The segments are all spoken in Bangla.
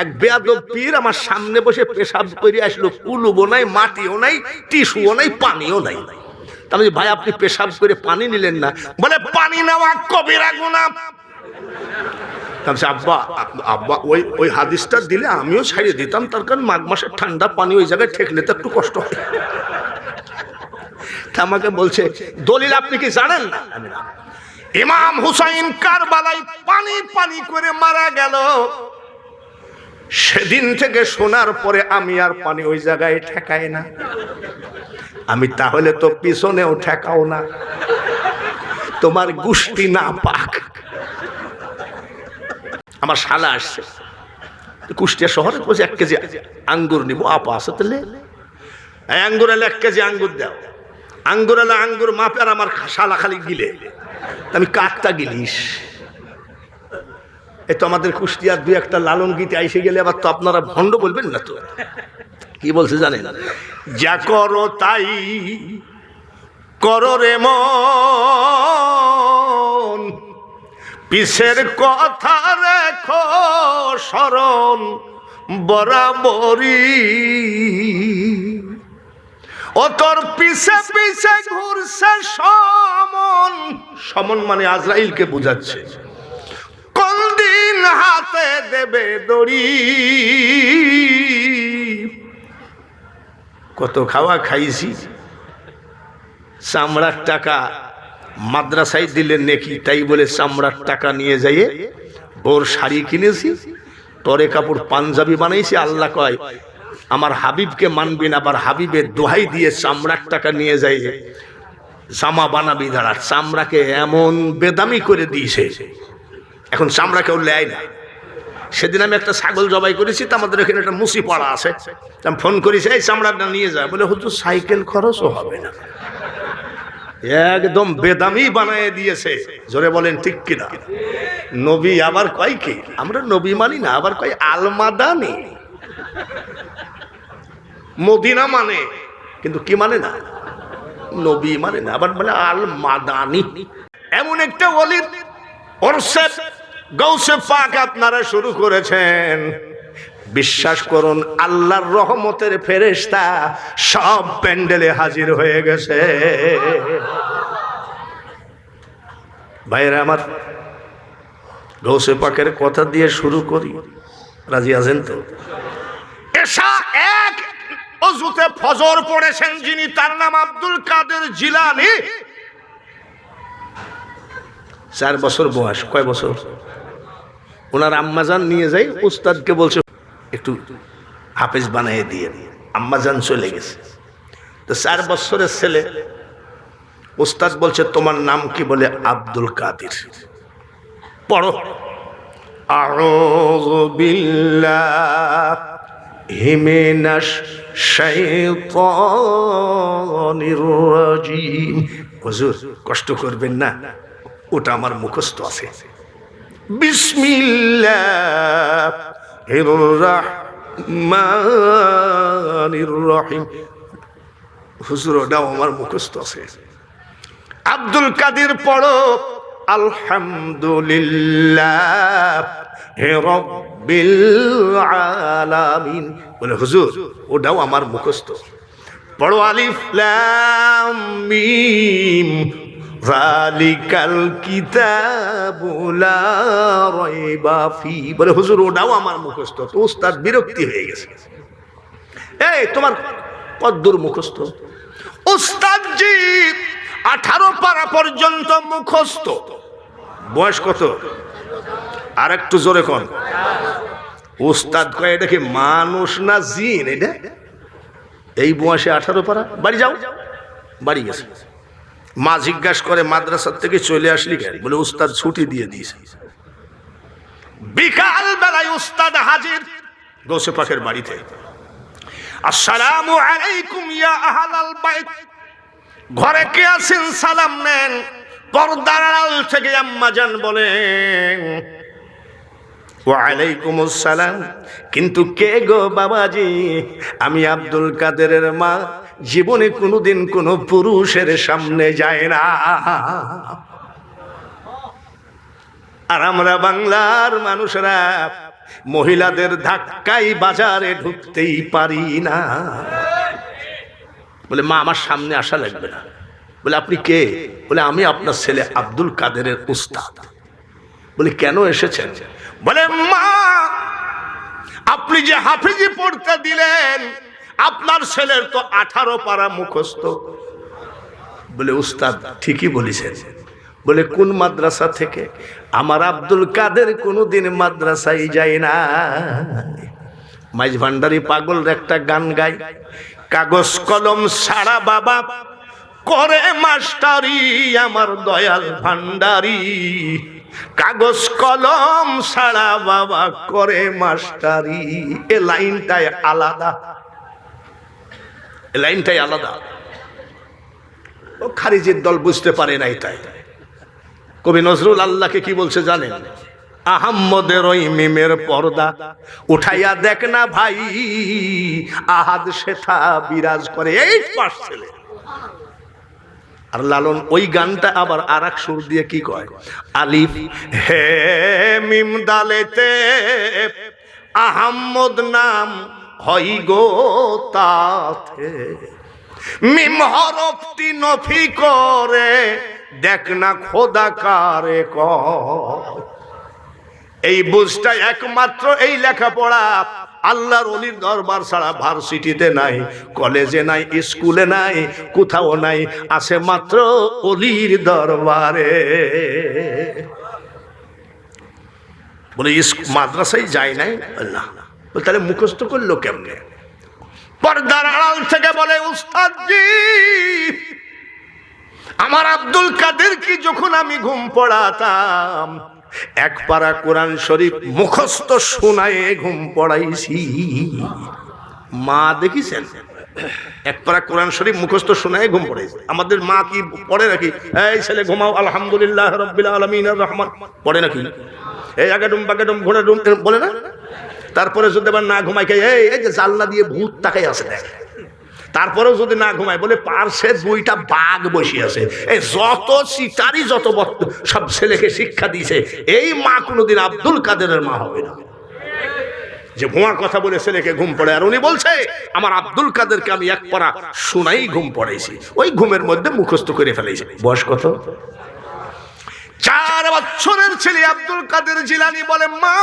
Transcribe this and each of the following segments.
এক বেয়াদব পীর আমার সামনে বসে পেশাব করে আসলো। কুলুবো নাই, মাটিও নাই, টিস্যুও নাই, পানিও নাই। তাহলে ভাই, আপনি পেশাব করে পানি নিলেন না। বলে, পানি নেওয়া কবিরা গুণা আব্বা আব্বা ওই ওই হাদিসটা দিলে আমিও ছাড়িয়ে দিতাম। তার কারণ মাঘ মাসের ঠান্ডা পানি ওই জায়গায় ঠেকলে তো একটু কষ্ট হয়। আমাকে বলছে, দলিল আপনি কি জানেন? না না। ইমাম হুসাইন কারবালায় পানি পানি করে মারা গেল। সেদিন থেকে শোনার পরে আমি আর পানি ওই জায়গায় ঠেকাই না। আমি তাহলে তো পিছনেও ঠেকাও না। তোমার গুষ্টি না পাক। আমার শালা আসছে। কুষ্টিয়া শহরে বসে এক কেজি আঙ্গুর নিবো। আপা আছে তাহলে? আঙ্গুর এলে এক কেজি আঙ্গুর দাও। আঙ্গুর এলে আঙ্গুর মাপে আর আমার শালা খালি গিলে। আমি কাকটা গিলিস। এ তো আমাদের কুষ্টিয়ার দুই একটা লালন গীতে আইসে গেলে আবার তো আপনারা ভণ্ড বলবেন না তো? কি বলছে জানেন? যা করো তাই করো রে মন, পিসের কথা রেখো স্মরণ বরাবরই। ও তোর পিছে পিছে ঘুরছে সমন সমন মানে আজরাইলকে বোঝাচ্ছে। হাতে দেবে দড়ি। কত খাওয়া খাইছি। চামড়ার টাকা মাদ্রাসায় দিলে নেকি, তাই বলে চামড়ার টাকা নিয়ে যাইয়ে বোর শাড়ি কিনেছি তরে কাপড় পাঞ্জাবি বানাইছি। আল্লাহ কয়, আমার হাবিবকে মানবি না, আবার হাবিবের দোহাই দিয়ে চামড়ার টাকা নিয়ে যাই জামা বানাবি দাঁড়া। চামড়াকে এমন বেদামি করে দিয়েছে এখন চামড়া কেউ নেয় না। সেদিন আমি একটা ছাগল জবাই করেছি, তো আমাদের এখানে একটা মুসি পাড়া আছে। আমি ফোন করেছি, এই চামড়াটা নিয়ে যায় বলে, হুজুর, সাইকেল খরচও হবে না। একদম বেদামি বানায় দিয়েছে। জোরে বলেন, ঠিক কিনা? নবী আবার কয় কি? আমরা নবী মানি না, আবার কয় আলমাদানি মদিনা মানে কিন্তু কি মানে না? নবী মানে না, আবার বলে আল মাদানি এমন একটা অলির ওরসে গৌসে পাক আপনারা শুরু করেছেন। বিশ্বাস করুন, আল্লাহর রহমতের ফেরেশতা সব প্যান্ডেলে হাজির হয়ে গেছে। ভাইরা আমার, গৌসে পাকের কথা দিয়ে শুরু করি। রাজি আছেন তো? এসা এক অজুতে ফজর পড়েছেন যিনি, তার নাম আব্দুল কাদের জিলানি। চার বছর বয়স কয় বছর ওনার আম্মাজান নিয়ে যাই উস্তাদকে বলছে একটু হাফেজ বানিয়ে দিয়ে আম্মাজান চলে গেছে তো চার বছরের ছেলে উস্তাদ বলছে তোমার নাম কি বলে আব্দুল কাদির পড়ো أعوذ بالله من الشيطان الرجيم হুজুর কষ্ট করবেন না ওটা আমার মুখস্থ আছে। রহিম হুজুর, ওটাও আমার মুখস্থ আছে। আব্দুল কাদির পড়ো, আলহামদুলিল্লাহ। হে রব্বিল আলামিন। বলে, হুজুর, ওটাও আমার মুখস্থ। পড়ো আলিফ লাম মিম। জালিকাল কিতাবু লা রাইবা ফি। বলে, হুজুর, ওটাও আমার মুখস্থ। তো উস্তাদ বিরক্তি হয়ে গেছে। এই, তোমার কদ্দুর মুখস্থ? উস্তাদ জি, আঠারো পারা পর্যন্ত মুখস্থ। বয়স কত? আর একটু জোরে কন। উস্তাদ কয়, এটা কি মানুষ না জিন? এটা, এই বয়সে আঠারো পারা? বাড়ি যাও। বাড়ি গেছে। মা জিজ্ঞাসা করে, মাদ্রাসার থেকে চলে আসলি বলে, উস্তাদ ছুটি দিয়ে দিয়েছে। বিকাল বেলায় উস্তাদ হাজির গোসে পাখের বাড়িতে। আসসালামু আলাইকুম ইয়া আহলাল ঘরে কে আছেন? সালাম নেন। পর্দার আড়াল থেকে আম্মা জান বলেন ওয়ালাইকুম আসসালাম কিন্তু কে গো বাবাজি? আমি আব্দুল কাদেরের মা। জীবনে কোনোদিন কোনো পুরুষের সামনে যায় না। আর আমরা বাংলার মানুষরা মহিলাদের ধাক্কাই বাজারে ঢুকতেই পারি না। বলে, মা, আমার সামনে আসা লাগবে না। বলে, আপনি কে? বলে, আমি আপনার ছেলে আব্দুল কাদেরের উস্তাদ। বলে, কেন এসেছেন? বলে, মা, আপনি যে হাফিজি পড়তে দিলেন আপনার ছেলের তো আঠারো পারা মুখস্থ। বলে, উস্তাদ, ঠিকই বলেছেন। বলে, কোন মাদ্রাসা থেকে? আমার আব্দুল কাদের কোনোদিন মাদ্রাসায় যায় না। মাইজ ভান্ডারি পাগল একটা গান গায়, কাগজ, কলম সারা বাবা, করে মাস্টারি আমার দয়াল ভান্ডারি। কাগজ, কলম সারা বাবা, করে মাস্টারি। এ লাইনটাই আলাদা। লাইনটাই আলাদা। ও খারিজের দল বুঝতে পারে নাই তাই। কবি নজরুল আল্লাহকে কি বলছে জানেন? আহাম্মদের ওই মিমের পর্দা উঠাইয়া দেখ না ভাই, আহাদ শেথা বিরাজ করে। এই পাশ ছেলে। আর লালন, ওই গানটা আবার আর এক সুর দিয়ে কি কয়? আলিফ, হে মিম দালেতে আহাম্মদ নাম হই গো তাতে। মিম নফি করে, দেখ না খোদা কারে ক এই বুঝটা একমাত্র এই লেখাপড়া। আল্লাহর অলির দরবার ছাড়া ভার্সিটিতে নাই, কলেজে নাই, স্কুলে নাই, কোথাও নাই, আছে মাত্র অলির দরবারে। বলে মাদ্রাসায় যায় নাই? না তাহলে মুখস্থ করল কেমনে? পর্দার আড়াল থেকে বলে, উস্তাদজি, আমার আব্দুল কাদের কি যখন আমি ঘুম পড়াতাম? এক পারা কোরআন শরীফ মুখস্থ শোনায়ে ঘুম পড়াইছি। মা দেখিছেন, এক পারা কোরআন শরীফ মুখস্থ শোনায় ঘুম পড়াইছে। আমাদের মা কি পড়ে নাকি? এই ছেলে, ঘুমাও, আলহামদুলিল্লাহ, রব্বিল আলামিন রহমান। পড়ে নাকি? এই আগাডুম বাগাডুম ঘোড়া ডুম বলে না? তারপরে যদি আবার না ঘুমাই খাই এই এই যে জানলা দিয়ে ভূত তাকাই আছে, দেখ। তারপরেও যদি না ঘুমায়, বলে পার্শ্বে দুইটা বাঘ বসে আছে। এই যত সিটারি, যত সব ছেলেকে শিক্ষা দিয়েছে, এই মা কোনোদিন আব্দুল কাদেরের মা হবে না। যে ভুয়া কথা বলে ছেলেকে ঘুম পড়ে, আর উনি বলছে, আমার আব্দুল কাদেরকে আমি এক পড়া শোনাই ঘুম পড়াইছি ওই ঘুমের মধ্যে মুখস্থ করে ফেলেছি। বয়স কত? চার বছরের ছেলে আব্দুল কাদের জিলানি বলে, মা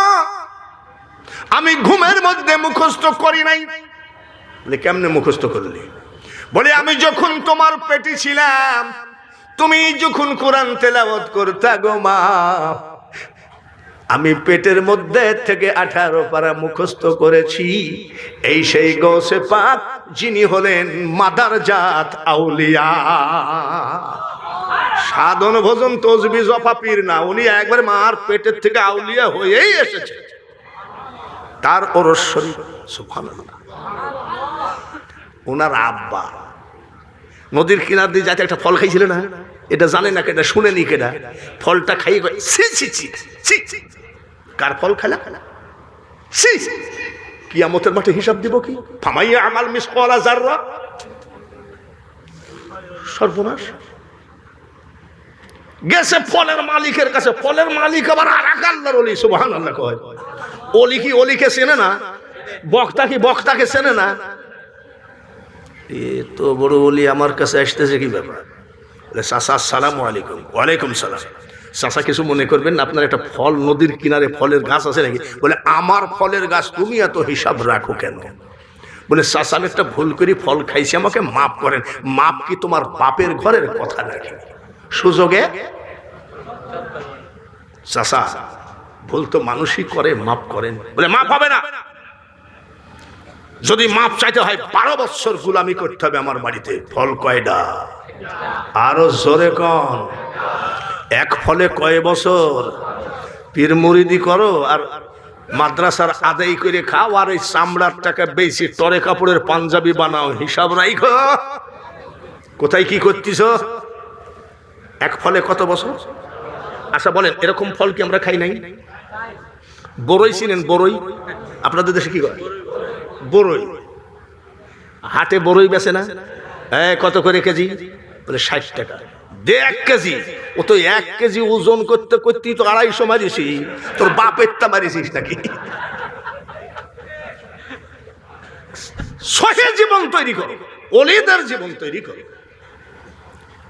আমি ঘুমের মধ্যে মুখস্থ করি নাই। বলে, কেমনে মুখস্থ করলি? বলে, আমি যখন তোমার পেটে ছিলাম, তুমি যখন কোরআন তেলাওয়াত করতা গো মা, আমি পেটের মধ্যে থেকে আঠারো পারা মুখস্থ করেছি। এই সেই গৌসে পাক, যিনি হলেন মাদার জাত আউলিয়া। সাধন ভোজন তসবি জফা পীর না, উনি একবার মার পেটের থেকে আউলিয়া হয়েই এসেছে। তার ওরস্বরী সুবহানাল্লাহ। ওনার আব্বা নদীর কিনার দিয়ে যাতে একটা ফল খাইছিল না এটা জানে না কেটা শুনে নি কেটা ফলটা খাই কয়, ছি ছি ছি ছি। কার ফল খেলা ছি। কিয়ামতের মাঠে হিসাব দিব কি? ফামাইয়া আমাল মিস কলা জাররা সর্বনাশ। গেছে ফলের মালিকের কাছে ফলের মালিক আবার আর অলি সুবহান আল্লাহ কয়। অলি কি অলিকে চেনে না। বক্তা কি বক্তাকে চেনে না? এ তো বড় বলি, আমার কাছে আসতেছে কি ব্যাপার? চাচা সালাম আলাইকুম। ওয়ালাইকুম সালাম। চাচা, কিছু মনে করবেন না, আপনার একটা ফল, নদীর কিনারে ফলের গাছ আছে নাকি? বলে, আমার ফলের গাছ তুমি এত হিসাব রাখো কেন? বলে, চাচা, আমি একটা ভুল করি, ফল খাইছি, আমাকে মাপ করেন। মাপ কি তোমার বাপের ঘরের কথা নাকি? সুযোগে? চাচা ভুল তো মানুষই করে মাপ করেন। বলে মাপ হবে না। যদি মাপ চাইতে হয়, বারো বছর গুলামি করতে হবে আমার বাড়িতে। ফল কয়ডা? আরও জোরে কন। এক ফলে কয় বছর? পীর মুরিদি করো আর মাদ্রাসার আদায় করে খাও আর ওই চামড়ার টাকা বেশি তরে কাপড়ের পাঞ্জাবি বানাও, হিসাব রাইখো কোথায় কি করতিস? এক ফলে কত বছর? আচ্ছা বলেন, এরকম ফল কি আমরা খাই নাই? বড়ই চিনেন বড়ই আপনাদের দেশে কি করে বড়ই হাটে বড়ই বেছে না? হ্যাঁ কত করে কেজি? বলে ষাট টাকা। দে এক কেজি। ও তো এক কেজি ওজন করতে করতেই তো আড়াইশো মারিছি। তোর বাপের তা মারিছিস নাকি? সহে জীবন তৈরি করো। অলিদের জীবন তৈরি করো।